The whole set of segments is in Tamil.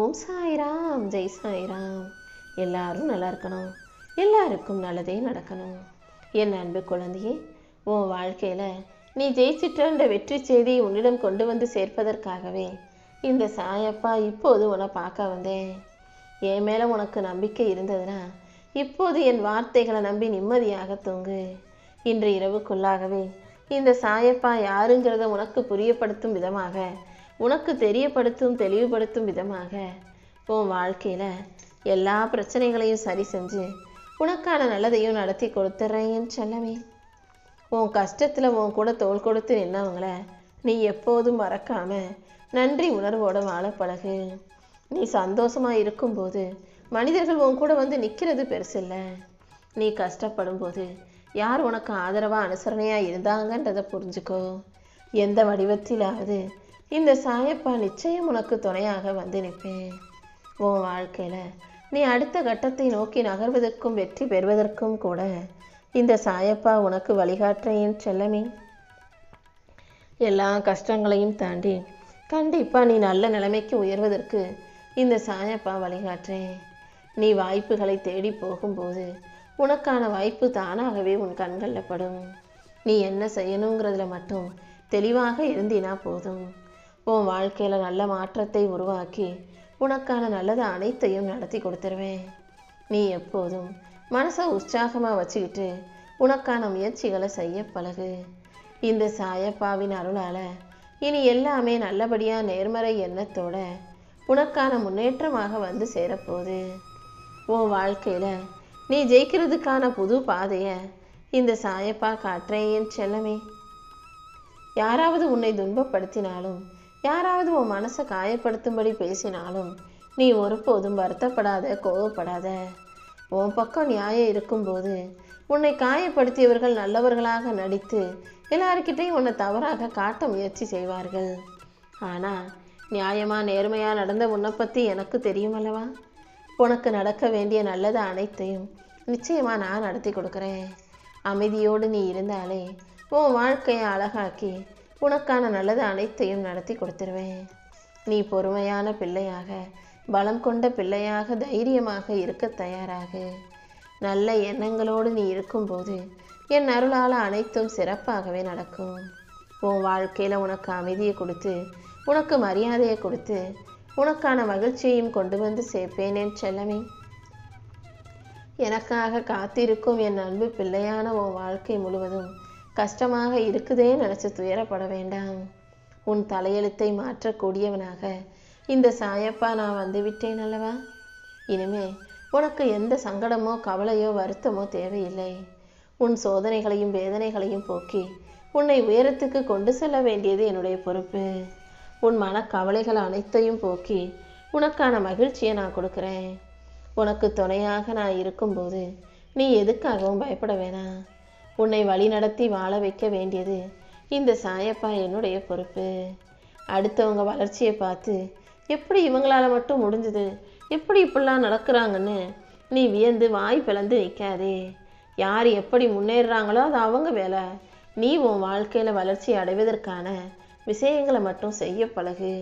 ஓம் சாய்ராம் ஜெய் சாய்ராம். எல்லாரும் நல்லா இருக்கணும். எல்லாருக்கும் நல்லதே நடக்கணும். என் அன்பு குழந்தையே உன் வாழ்க்கையில் நீ ஜெயிச்சிட்டன்ற வெற்றி செய்தி உன்னிடம் கொண்டு வந்து சேர்ப்பதற்காகவே இந்த சாயப்பா இப்போது உன்னை பார்க்க வந்தேன். என் மேலே உனக்கு நம்பிக்கை இருந்ததுன்னா இப்போது என் வார்த்தைகளை நம்பி நிம்மதியாக தூங்கு. இன்று இரவுக்குள்ளாகவே இந்த சாயப்பா யாருங்கிறத உனக்கு புரியப்படுத்தும் விதமாக உனக்கு தெரியப்படுத்தும் தெளிவுபடுத்தும் விதமாக உன் வாழ்க்கையில் எல்லா பிரச்சனைகளையும் சரி செஞ்சு உனக்கான நல்லதையும் நடத்தி கொடுத்துட்றேன் சொல்லவே செல்லமே. உன் கஷ்டத்தில் உன் கூட தோல் கொடுத்து நின்னவங்கள நீ எப்போதும் மறக்காம நன்றி உணர்வோட வாழ பழகு. நீ சந்தோஷமாக இருக்கும்போது மனிதர்கள் உன் கூட வந்து நிற்கிறது பெருசில்லை நீ கஷ்டப்படும் போது யார் உனக்கு ஆதரவாக அனுசரணையாக இருந்தாங்கன்றதை புரிஞ்சுக்கோ. எந்த வடிவத்திலாவது இந்த சாயப்பா நிச்சயம் உனக்கு துணையாக வந்து நிற்பேன். உன் வாழ்க்கையில் நீ அடுத்த கட்டத்தை நோக்கி நகர்வதற்கும் வெற்றி பெறுவதற்கும் கூட இந்த சாயப்பா உனக்கு வழிகாட்டுறேன் செல்லமே. எல்லா கஷ்டங்களையும் தாண்டி கண்டிப்பாக நீ நல்ல நிலைமைக்கு உயர்வதற்கு இந்த சாயப்பா வழிகாட்டுறேன். நீ வாய்ப்புகளை தேடி போகும்போது உனக்கான வாய்ப்பு தானாகவே உன் கண்களில் படும். நீ என்ன செய்யணுங்கிறதுல மட்டும் தெளிவாக இருந்தினா போதும். உன் வாழ்க்கையில் நல்ல மாற்றத்தை உருவாக்கி உனக்கான நல்லது அனைத்தையும் நடத்தி கொடுத்துருவேன். நீ எப்போதும் மனசை உற்சாகமாக வச்சுக்கிட்டு உனக்கான முயற்சிகளை செய்ய பழகு. இந்த சாயப்பாவின் அருளால் இனி எல்லாமே நல்லபடியாக நேர்மறை எண்ணத்தோட உனக்கான முன்னேற்றமாக வந்து சேரப்போகுது. உன் வாழ்க்கையில் நீ ஜெயிக்கிறதுக்கான புது பாதையை இந்த சாயப்பா காட்டுறேன் செல்லமே. யாராவது உன்னை துன்பப்படுத்தினாலும் யாராவது உன் மனசை காயப்படுத்தும்படி பேசினாலும் நீ ஒருபோதும் வருத்தப்படாத கோவப்படாத. உன் பக்கம் நியாயம் இருக்கும்போது உன்னை காயப்படுத்தியவர்கள் நல்லவர்களாக நடித்து எல்லாருக்கிட்டையும் உன்னை தவறாக காட்ட முயற்சி செய்வார்கள். ஆனால் நியாயமாக நேர்மையாக நடந்த உன்னை பற்றி எனக்கு தெரியும் அல்லவா? உனக்கு நடக்க வேண்டிய நல்லது அனைத்தையும் நிச்சயமாக நான் நடத்தி கொடுக்குறேன். அமைதியோடு நீ இருந்தாலே உன் வாழ்க்கையை அழகாக்கி உனக்கான நல்லது அனைத்தையும் நடத்தி கொடுத்துருவேன். நீ பொறுமையான பிள்ளையாக பலம் கொண்ட பிள்ளையாக தைரியமாக இருக்க தயாராகு. நல்ல எண்ணங்களோடு நீ இருக்கும்போது என் அருளால் அனைத்தும் சிறப்பாகவே நடக்கும். உன் வாழ்க்கையில் உனக்கு அமைதியை கொடுத்து உனக்கு மரியாதையை கொடுத்து உனக்கான மகிழ்ச்சியையும் கொண்டு வந்து சேர்ப்பேன் என் செல்லமே. எனக்காக காத்திருக்கும் என் அன்பு பிள்ளையான உன் வாழ்க்கை முழுவதும் கஷ்டமாக இருக்குதே நினச்சி துயரப்பட வேண்டாம். உன் தலையெழுத்தை மாற்றக்கூடியவனாக இந்த சாயப்பா நான் வந்து விட்டேன் அல்லவா? இனிமே உனக்கு எந்த சங்கடமோ கவலையோ வருத்தமோ தேவையில்லை. உன் சோதனைகளையும் வேதனைகளையும் போக்கி உன்னை உயரத்துக்கு கொண்டு செல்ல வேண்டியது என்னுடைய பொறுப்பு. உன் மனக்கவலைகள் அனைத்தையும் போக்கி உனக்கான மகிழ்ச்சியை நான் கொடுக்குறேன். உனக்கு துணையாக நான் இருக்கும்போது நீ எதுக்காகவும் பயப்பட வேணாம். உன்னை வழிநடத்தி வாழ வைக்க வேண்டியது இந்த சாயப்பா என்னுடைய பொறுப்பு. அடுத்தவங்க வளர்ச்சியை பார்த்து எப்படி இவங்களால மட்டும் முடிஞ்சுது? எப்படி இப்படிலாம் நடக்கிறாங்கன்னு நீ வியந்து வாய் பிளந்து நிற்காதே யார் எப்படி முன்னேறுறாங்களோ அது அவங்க வேலை. நீ உன் வாழ்க்கையில் வளர்ச்சி அடைவதற்கான விஷயங்களை மட்டும் செய்ய பழகு.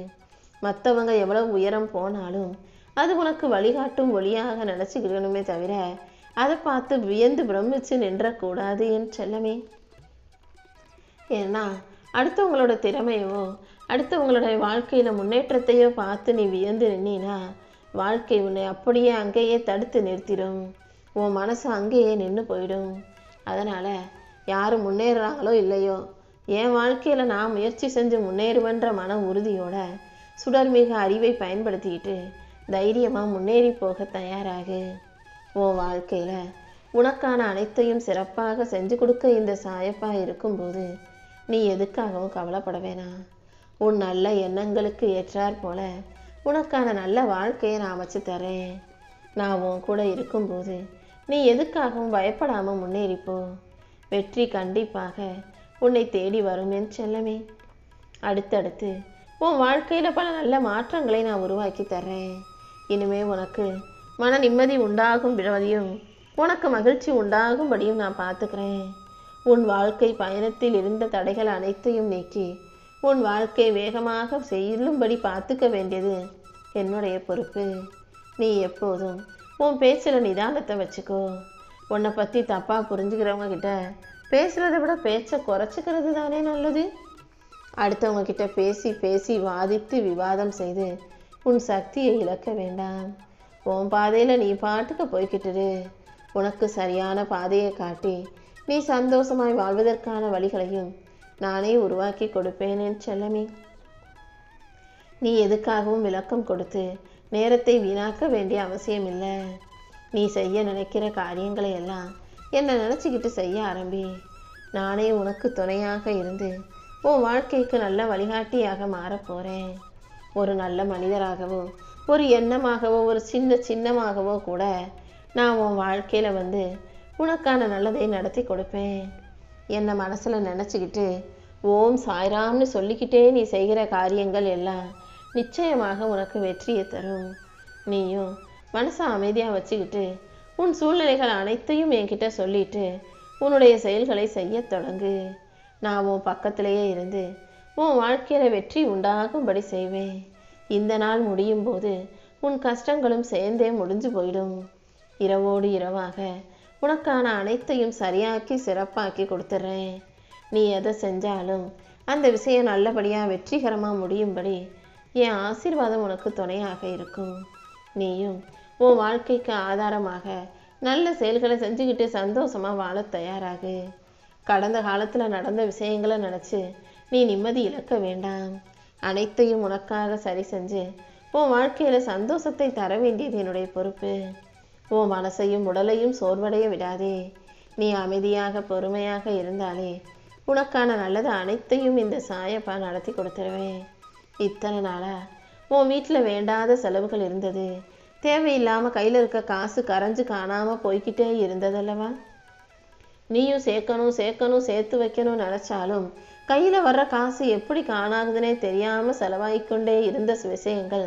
மற்றவங்க எவ்வளவு உயரம் போனாலும் அது உனக்கு வழிகாட்டும் ஒளியாக நினச்சிக்கணுமே தவிர அதை பார்த்து வியந்து பிரமிச்சு நின்றக்கூடாது என் செல்லமே. ஏன்னா அடுத்தவங்களோட திறமையோ அடுத்தவங்களோட வாழ்க்கையில் முன்னேற்றத்தையோ பார்த்து நீ வியந்து நின்னா வாழ்க்கை உன்னை அப்படியே அங்கேயே தடுத்து நிறுத்திடும். உன் மனசு அங்கேயே நின்று போயிடும். அதனால் யார் முன்னேறுறாங்களோ இல்லையோ என் வாழ்க்கையில் நான் முயற்சி செஞ்சு முன்னேறுவன்ற மன உறுதியோட சுடர்மிகு அறிவை பயன்படுத்திக்கிட்டு தைரியமாக முன்னேறி போக தயாராகு. உன் வாழ்க்கையில் உனக்கான அனைத்தையும் சிறப்பாக செஞ்சு கொடுக்க இந்த சாயப்பா இருக்கும்போது நீ எதுக்காகவும் கவலைப்பட வேணாம். உன் நல்ல எண்ணங்களுக்கு ஏற்றாற் போல உனக்கான நல்ல வாழ்க்கையை நான் அமைச்சு தரேன். நான் உன் கூட இருக்கும்போது நீ எதுக்காகவும் பயப்படாமல் முன்னேறிப்போ வெற்றி கண்டிப்பாக உன்னை தேடி வரும் செல்லமே. அடுத்தடுத்து உன் வாழ்க்கையில் பல நல்ல மாற்றங்களை நான் உருவாக்கி தர்றேன். இனிமே உனக்கு மன நிம்மதி உண்டாகும் விடுவதையும் உனக்கு மகிழ்ச்சி உண்டாகும்படியும் நான் பார்த்துக்கிறேன். உன் வாழ்க்கை பயணத்தில் இருந்த தடைகள் அனைத்தையும் நீக்கி உன் வாழ்க்கை வேகமாக செல்லும்படி பார்த்துக்க வேண்டியது என்னுடைய பொறுப்பு. நீ எப்போதும் உன் பேச்சில் நிதானத்தை வச்சுக்கோ. உன்னை பற்றி தப்பாக புரிஞ்சுக்கிறவங்க கிட்ட பேசுகிறத விட பேச்சை குறைச்சிக்கிறது தானே நல்லது. அடுத்தவங்க கிட்ட பேசி பேசி வாதித்து விவாதம் செய்து உன் சக்தியை இழக்க வேண்டாம். உன் பாதையில் நீ பாட்டுக்கு போய்கிட்டுரு. உனக்கு சரியான பாதையை காட்டி நீ சந்தோஷமாய் வாழ்வதற்கான வழிகளையும் நானே உருவாக்கி கொடுப்பேன் என் செல்லமே. நீ எதுக்காகவும் விளக்கம் கொடுத்து நேரத்தை வீணாக்க வேண்டிய அவசியம் இல்லை நீ செய்ய நினைக்கிற காரியங்களை எல்லாம் என்னை நினச்சிக்கிட்டு செய்ய ஆரம்பி. நானே உனக்கு துணையாக இருந்து உன் வாழ்க்கைக்கு நல்ல வழிகாட்டியாக மாறப்போகிறேன் ஒரு நல்ல மனிதராகவோ ஒரு எண்ணமாகவோ ஒரு சின்ன சின்னமாகவோ கூட நான் உன் வாழ்க்கையில் வந்து உனக்கான நல்லதை நடத்தி கொடுப்பேன். என்னை மனசில் நினச்சிக்கிட்டு ஓம் சாய்ராம்னு சொல்லிக்கிட்டே நீ செய்கிற காரியங்கள் எல்லாம் நிச்சயமாக உனக்கு வெற்றியை தரும். நீயும் மனசை அமைதியாக வச்சுக்கிட்டு உன் சூழ்நிலைகள் அனைத்தையும் என்கிட்ட சொல்லிட்டு உன்னுடைய செயல்களை செய்ய தொடங்கு. நான் உன் பக்கத்திலேயே இருந்து உன் வாழ்க்கையில் வெற்றி உண்டாகும்படி செய்வேன். இந்த நாள் முடியும் போது உன் கஷ்டங்களும் சேர்ந்தே முடிஞ்சு போயிடும். இரவோடு இரவாக உனக்கான அனைத்தையும் சரியாக்கி சிறப்பாக்கி கொடுத்துட்றேன் நீ எதை செஞ்சாலும் அந்த விஷயம் நல்லபடியாக வெற்றிகரமாக முடியும்படி என் ஆசீர்வாதம் உனக்கு துணையாக இருக்கும். நீயும் உன் வாழ்க்கைக்கு ஆதாரமாக நல்ல செயல்களை செஞ்சுக்கிட்டு சந்தோஷமாக வாழ தயாராகு. கடந்த காலத்தில் நடந்த விஷயங்களை நினச்சி நீ நிம்மதி இழக்க வேண்டாம். அனைத்தையும் உனக்காக சரி செஞ்சு உன் வாழ்க்கையில் சந்தோஷத்தை தர வேண்டியது என்னுடைய பொறுப்பு. உன் மனசையும் உடலையும் சோர்வடைய விடாதே. நீ அமைதியாக பொறுமையாக இருந்தாலே உனக்கான நல்லது அனைத்தையும் இந்த சாயப்பா நடத்தி கொடுத்துருவேன். இத்தனை நாளா உன் வீட்டில் வேண்டாத செலவுகள் இருந்தது. தேவையில்லாமல் கையில் இருக்க காசு கரைஞ்சு காணாமல் போய்கிட்டே இருந்ததல்லவா? நீயும் சேர்க்கணும் சேர்க்கணும் சேர்த்து வைக்கணும்னு நினச்சாலும் கையில் வர்ற காசு எப்படி காணாகுதுன்னே தெரியாமல் செலவாகிக்கொண்டே இருந்த விஷயங்கள்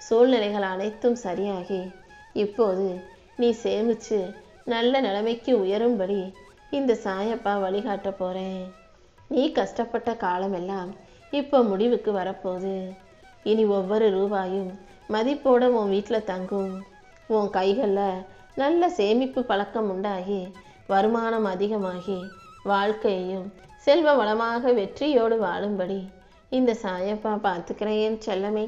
சூழ்நிலைகள் அனைத்தும் சரியாகி இப்போது நீ சேமிச்சு நல்ல நிலைமைக்கு உயரும்படி இந்த சாயப்பா வழிகாட்ட போகிறேன் நீ கஷ்டப்பட்ட காலமெல்லாம் இப்போ முடிவுக்கு வரப்போகுது. இனி ஒவ்வொரு ரூபாயும் மதிப்போட உன் வீட்டில் தங்கும். உன் கைகளில் நல்ல சேமிப்பு பழக்கம் உண்டாகி வருமானம் அதிகமாகி வாழ்க்கையையும் செல்வ வளமாக வெற்றியோடு வாழும்படி இந்த சாயப்பா பார்த்துக்கிறேன் செல்லமே.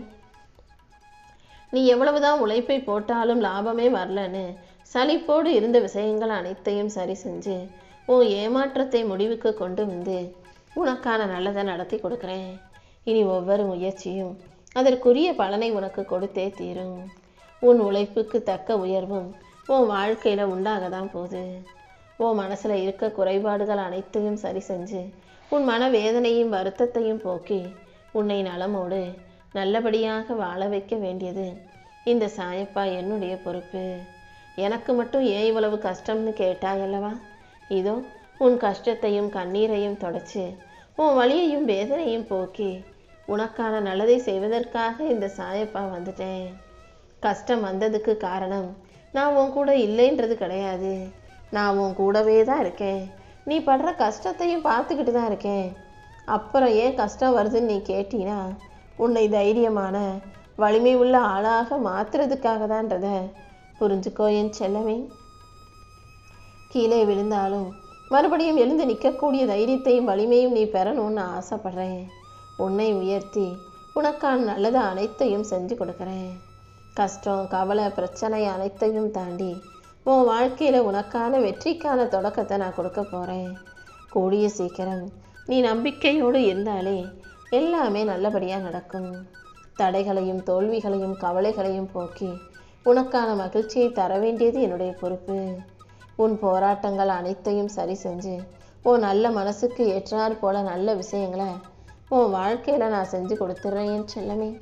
நீ எவ்வளவுதான் உழைப்பை போட்டாலும் லாபமே வரலன்னு சலிப்போடு இருந்த விஷயங்கள் அனைத்தையும் சரி செஞ்சு உன் ஏமாற்றத்தை முடிவுக்கு கொண்டு வந்து உனக்கான நல்லதை நடத்தி கொடுக்குறேன். இனி ஒவ்வொரு முயற்சியும் அதற்குரிய பலனை உனக்கு கொடுத்தே தீரும். உன் உழைப்புக்கு தக்க உயர்வும் உன் வாழ்க்கையில் உண்டாக தான் போகுது. உன் மனசில் இருக்க குறைபாடுகள் அனைத்தையும் சரி செஞ்சு உன் மன வேதனையும் வருத்தத்தையும் போக்கி உன்னை நலமோடு நல்லபடியாக வாழ வைக்க வேண்டியது இந்த சாயப்பா என்னுடைய பொறுப்பு. எனக்கு மட்டும் ஏன் இவ்வளவு கஷ்டம்னு கேட்டாயல்லவா இதோ உன் கஷ்டத்தையும் கண்ணீரையும் தொடச்சு உன் வலியையும் வேதனையும் போக்கி உனக்கான நல்லதை செய்வதற்காக இந்த சாயப்பா வந்துட்டேன். கஷ்டம் வந்ததுக்கு காரணம் நான் உன் கூட இல்லைன்றது கிடையாது. நான் உன் கூடவே தான் இருக்கேன். நீ படுற கஷ்டத்தையும் பார்த்துக்கிட்டு தான் இருக்கேன். அப்புறம் ஏன் கஷ்டம் வருதுன்னு நீ கேட்டினா உன்னை தைரியமான வலிமை உள்ள ஆளாக மாற்றுறதுக்காக தான்றத. புரிஞ்சுக்கோ என் செல்லமே. கீழே விழுந்தாலும் மறுபடியும் எழுந்து நிற்கக்கூடிய தைரியத்தையும் வலிமையும் நீ பெறணும்னு ஆசைப்படுறேன். உன்னை உயர்த்தி உனக்கான நல்லது அனைத்தையும் செஞ்சு கொடுக்குறேன். கஷ்டம் கவலை பிரச்சனை அனைத்தையும் தாண்டி உன் வாழ்க்கையில் உனக்கான வெற்றிக்கான தொடக்கத்தை நான் கொடுக்க போகிறேன் கூடிய சீக்கிரம் நீ நம்பிக்கையோடு இருந்தாலே எல்லாமே நல்லபடியாக நடக்கும். தடைகளையும் தோல்விகளையும் கவலைகளையும் போக்கி உனக்கான மகிழ்ச்சியை தர வேண்டியது என்னுடைய பொறுப்பு. உன் போராட்டங்கள் அனைத்தையும் சரி செஞ்சு உன் நல்ல மனசுக்கு ஏற்றாற் போல நல்ல விஷயங்களை உன் வாழ்க்கையில் நான் செஞ்சு கொடுத்துட்றேன் செல்லமே.